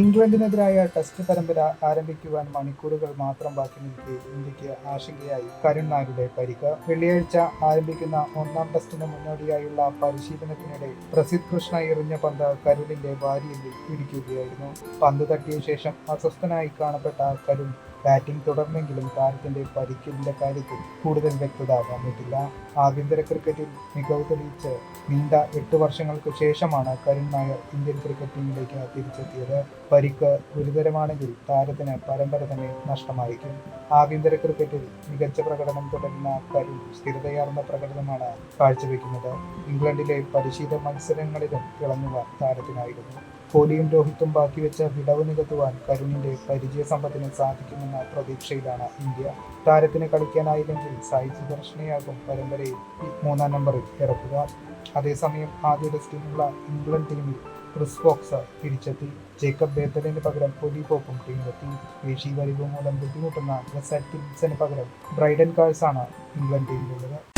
ഇംഗ്ലണ്ടിനെതിരായ ടെസ്റ്റ് പരമ്പര ആരംഭിക്കുവാൻ മണിക്കൂറുകൾ മാത്രം ബാക്കി നിൽക്കെ ഇന്ത്യയ്ക്ക് ആശങ്കയായി കരുൺ നായരുടെ പരിക്ക്. വെള്ളിയാഴ്ച ആരംഭിക്കുന്ന ഒന്നാം ടെസ്റ്റിന് മുന്നോടിയായുള്ള പരിശീലനത്തിനിടെ പ്രസിദ്ധ് കൃഷ്ണ എറിഞ്ഞ പന്ത് കരുണിന്റെ ഭാര്യയിൽ ഇടിക്കുകയായിരുന്നു. പന്ത് തട്ടിയ ശേഷം അസ്വസ്ഥനായി കാണപ്പെട്ട കരുൺ ബാറ്റിംഗ് തുടർന്നെങ്കിലും താരത്തിന്റെ പരിക്കിന്റെ കാര്യത്തിൽ കൂടുതൽ വ്യക്തത വന്നിട്ടില്ല ആഭ്യന്തര ക്രിക്കറ്റിൽ മികവ് തെളിയിച്ച് നീണ്ട എട്ട് വർഷങ്ങൾക്ക് ശേഷമാണ് കരുൺ നായർ ഇന്ത്യൻ ക്രിക്കറ്റ് ടീമിലേക്ക് തിരിച്ചെത്തിയത്. പരിക്ക് ഗുരുതരമാണെങ്കിൽ താരത്തിന് പരമ്പര തന്നെ നഷ്ടമായിരിക്കും. ആഭ്യന്തര ക്രിക്കറ്റിൽ മികച്ച പ്രകടനം തുടരുന്ന കരുൺ സ്ഥിരതയാർന്ന പ്രകടനമാണ് കാഴ്ചവെക്കുന്നത്. ഇംഗ്ലണ്ടിലെ പരിശീല മത്സരങ്ങളിലും തിളങ്ങുവാൻ താരത്തിനായിരുന്നു. കോഹ്ലിയും രോഹിത്തും ബാക്കിവെച്ച വിടവ് നികത്തുവാൻ കരുണിന്റെ പരിചയ സമ്പത്തിന് സാധിക്കുമെന്ന പ്രതീക്ഷയിലാണ് ഇന്ത്യ. താരത്തിന് കളിക്കാനായില്ലെങ്കിൽ സായി സുദർശനയാകും പരമ്പരയിൽ മൂന്നാം നമ്പറിൽ ഇറക്കുക. അതേസമയം ആദ്യ ടെസ്റ്റിനുള്ള ഇംഗ്ലണ്ട് ടീമിൽ ക്രിസ് ഫോക്സ് തിരിച്ചെത്തി. ജേക്കബ് ബേത്തലിന് പകരം പൊലി പോപ്പും ടീമിലെത്തി പേശി വലിവ് മൂലം ബുദ്ധിമുട്ടുന്ന ഗസറ്റ് കിങ്സിന് പകരം ബ്രൈഡൻ കാഴ്സാണ് ഇംഗ്ലണ്ട് ടീമിലുള്ളത്